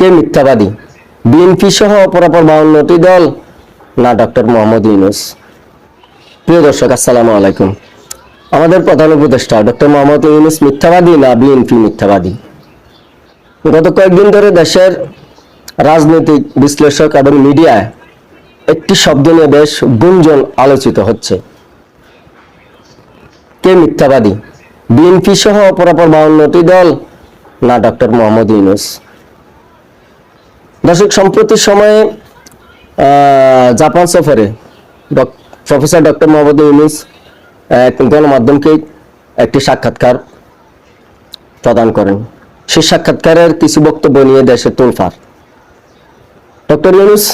কে মিথ্যাবাদী? বিএনপি সহ অপরাপর বাউন্নটি দল না ডক্টর মোহাম্মদ ইউনুস? প্রিয় দর্শক, আসসালামু আলাইকুম। আমাদের প্রধান উপদেষ্টা ডক্টর মোহাম্মদ ইউনুস মিথ্যাবাদী না বিএনপি মিথ্যাবাদী? গত কয়েকদিন ধরে দেশের রাজনৈতিক বিশ্লেষক এবং মিডিয়ায় একটি শব্দ নিয়ে বেশ গুঞ্জন আলোচিত হচ্ছে। কে মিথ্যাবাদী? বিএনপি সহ অপরাপর বাউন্নটি দল না ডক্টর মোহাম্মদ ইউনুস? দর্শক সম্প্রতি সময়ে জাপান সফরে প্রফেসর ডক্টর মোহাম্মদ ইউনুস গণমাধ্যমকে একটি সাক্ষাৎকার প্রদান করেন। সেই সাক্ষাৎকারের কিছু বক্তব্য নিয়ে দেশে তোলফার ডক্টর ইউনুস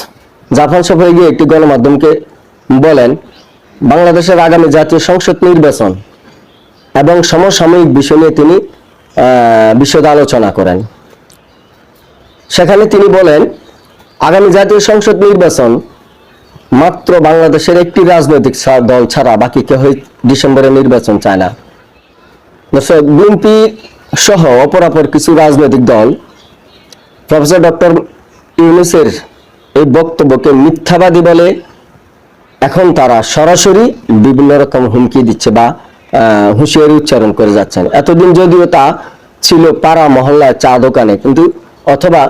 জাপান সফরে গিয়ে একটি গণমাধ্যমকে বলেন, বাংলাদেশের আগামী জাতীয় সংসদ নির্বাচন এবং সমসাময়িক বিষয় নিয়ে তিনি বিশদ আলোচনা করেন। সেখানে তিনি বলেন, আগামী জাতীয় সংসদ নির্বাচন মাত্র বাংলাদেশের একটি রাজনৈতিক দল ছাড়া বাকি কেউ ডিসেম্বরে নির্বাচন চায় না। দর্শক, বিএনপি সহ অপরাপর কিছু রাজনৈতিক দল, প্রফেসর ডক্টর ইউনুসের এই বক্তব্যকে মিথ্যাবাদী বলে এখন তারা সরাসরি বিভিন্ন রকম হুমকি দিচ্ছে বা হুঁশিয়ারি উচ্চারণ করে যাচ্ছেন। এতদিন যদিও তা ছিল পাড়া মহল্লায় চা দোকানে, কিন্তু অথবা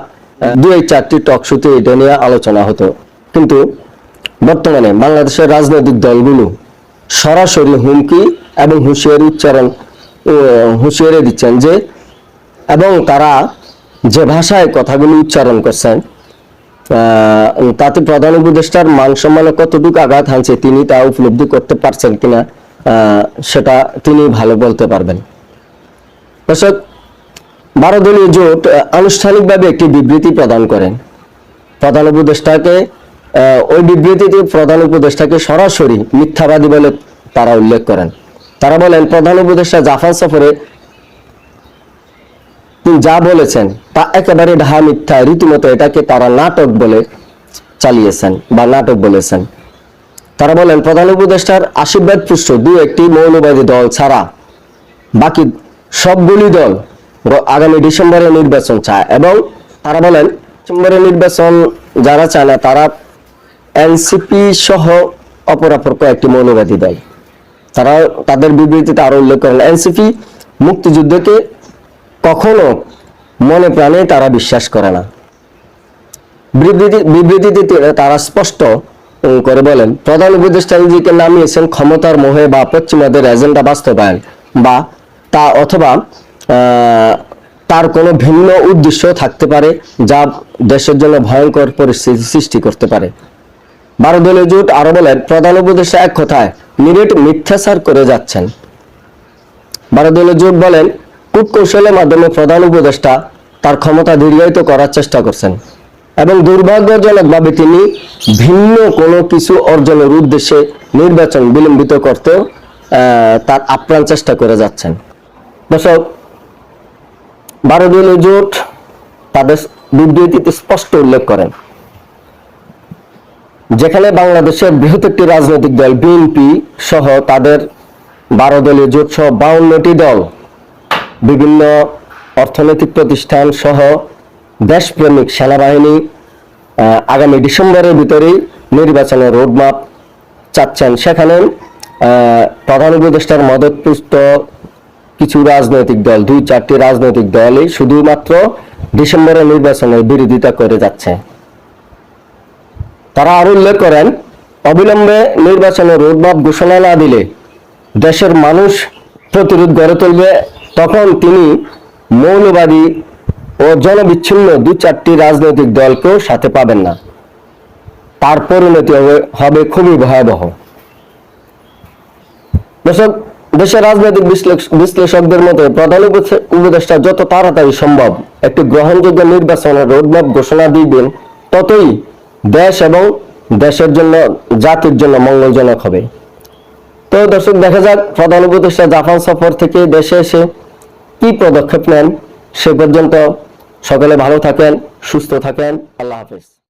দুই চারটি টক শুতে এটা নিয়ে আলোচনা হতো। কিন্তু বর্তমানে বাংলাদেশের রাজনৈতিক দলগুলো সরাসরি হুমকি এবং হুঁশিয়ারি উচ্চারণ হুঁশিয়ারি দিচ্ছেন যে, এবং তারা যে ভাষায় কথাগুলো উচ্চারণ করছেন তাতে প্রধান উপদেষ্টার মান সম্মানে কতটুকু আঘাত হানছে তিনি তা উপলব্ধি করতে পারছেন কিনা সেটা তিনি ভালো বলতে পারবেন। দর্শক বারো দলীয় জোট আনুষ্ঠানিকভাবে একটি বিবৃতি প্রদান করেন। প্রধান উপদেষ্টাকে ওই বিবৃতিতে প্রধান উপদেষ্টাকে সরাসরি মিথ্যাবাদী বলে তারা উল্লেখ করেন। তারা বলেন, প্রধান উপদেষ্টা জাফান সফরে তিনি যা বলেছেন তা একেবারে ঢাহা মিথ্যা, রীতিমতো এটাকে তারা নাটক বলে চালিয়েছেন বা নাটক বলেছেন। তারা বলেন, প্রধান উপদেষ্টার আশীর্বাদ পুষ্ট দু একটি মৌলবাদী দল ছাড়া বাকি সবগুলি দল আগামী ডিসেম্বরে নির্বাচন চায় এবং তারা বলেন, ডিসেম্বরে নির্বাচন যারা চায় না, তারা এনসিপি সহ অপরাপর কয়েকটি মৌলবাদী দেয় তারা তাদের বিবৃতিতে আরও উল্লেখ করেন, এনসিপি মুক্তিযুদ্ধকে কখনো মনে প্রাণে তারা বিশ্বাস করে না। বিবৃতি বিবৃতিতে তারা স্পষ্ট করে বলেন, প্রধান উপদেষ্টা নিজেকে নামিয়েছেন ক্ষমতার মোহে বা পশ্চিমাদের এজেন্ডা বাস্তবায়ন বা তা অথবা তার কোনো ভিন্ন উদ্দেশ্য থাকতে পারে যা দেশের জন্য ভয়ঙ্কর পরিস্থিতি সৃষ্টি করতে পারে। দলীয় জোট আরও বলেন, প্রধান উপদেষ্টা এক কথায় নিরেট মিথ্যাচার করে যাচ্ছেন। দলীয় জোট বলেন কূটকৌশলের মাধ্যমে প্রধান উপদেষ্টা তার ক্ষমতা দীর্ঘায়িত করার চেষ্টা করছেন এবং দুর্ভাগ্যজনকভাবে তিনি ভিন্ন কোনো কিছু অর্জনের উদ্দেশ্যে নির্বাচন বিলম্বিত করতেও তার আপ্রাণ চেষ্টা করে যাচ্ছেন। দর্শক বারো দলীয় জোট, তাদের বিবৃতিতে স্পষ্ট উল্লেখ করেন। যেখানে বাংলাদেশের বৃহৎ একটি রাজনৈতিক দল, বিএনপি সহ তাদের বারো দলীয় জোট সহ বাউন্নটি দল, বিভিন্ন অর্থনৈতিক প্রতিষ্ঠান সহ দেশপ্রেমিক সেনাবাহিনী আগামী ডিসেম্বরের ভিতরেই নির্বাচনের রোডম্যাপ চাচ্ছেন। সেখানে প্রধান উপদেষ্টার মদতপুষ্ট কিছু রাজনৈতিক দল, দুই চারটি রাজনৈতিক দলই শুধুমাত্র ডিসেম্বরের নির্বাচনের বিরোধিতা করে যাচ্ছে। তারা আরও উল্লেখ করেন, অবিলম্বে নির্বাচনের রোডম্যাপ ঘোষণা না দিলে দেশের মানুষ প্রতিরোধ গড়ে তুলবে। তখন তিনি মৌলবাদী ও জনবিচ্ছিন্ন দু চারটি রাজনৈতিক দলকেও সাথে পাবেন না। তার পরিণতি হবে হবে খুবই ভয়াবহ। দর্শক দেশের রাজনৈতিক বিশ্লেষকদের মতে প্রধান উপদে- উপদেষ্টা যত তাড়াতাড়ি সম্ভব একটি গ্রহণযোগ্য নির্বাচনের রোডম্যাপ ঘোষণা দিবেন ততই দেশ এবং দেশের জন্য, জাতির জন্য মঙ্গলজনক হবে। তো দর্শক, দেখা যাক প্রধান উপদেষ্টা জাপান সফর থেকে দেশে এসে কি পদক্ষেপ নেন, সে পর্যন্ত সকলে ভালো থাকেন, সুস্থ থাকেন, আল্লাহ হাফেজ।